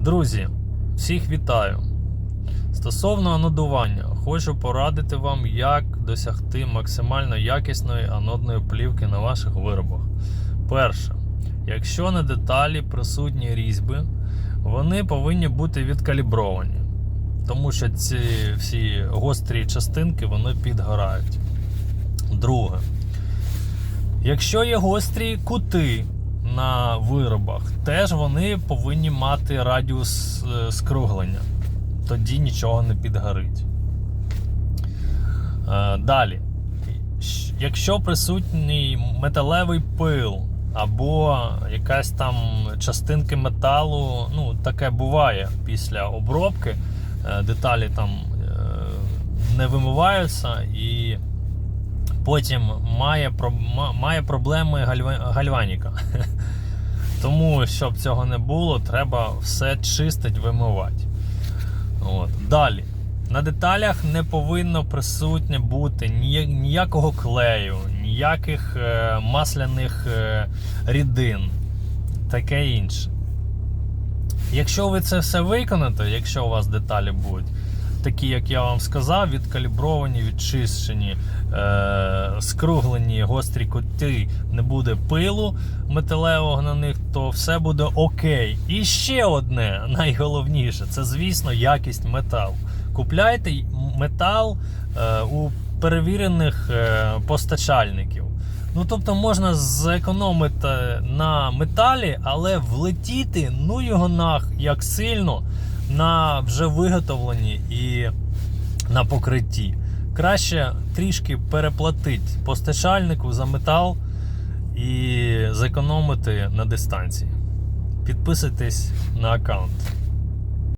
Друзі, всіх вітаю. Стосовно анодування, хочу порадити вам, як досягти максимально якісної анодної плівки на ваших виробах. Перше, якщо на деталі присутні різьби, вони повинні бути відкалібровані, тому що ці всі гострі частинки вони підгорають. Друге, якщо є гострі кути на виробах, теж вони повинні мати радіус е, скруглення. Тоді нічого не підгорить. Е, Далі. Якщо присутній металевий пил або якась там частинки металу, ну таке буває після обробки, е, деталі там не вимиваються і потім має, має проблеми гальваніка. Тому, щоб цього не було, треба все чистить, вимивати. От. Далі. На деталях не повинно присутнє бути ніякого клею, ніяких е, масляних е, рідин, таке інше. Якщо ви це все виконаєте, якщо у вас деталі будуть такі, як я вам сказав, відкалібровані, відчищені, е, скруглені гострі кути, не буде пилу металевого на них, то все буде окей. І ще одне найголовніше це, звісно, якість металу. Купляйте метал е, у перевірених е, постачальників. Ну, тобто можна зекономити на металі, але влетіти, ну його нах, як сильно на вже виготовленні і на покритті. Краще трішки переплатити постачальнику за метал і зекономити на дистанції. Підписуйтесь на аккаунт.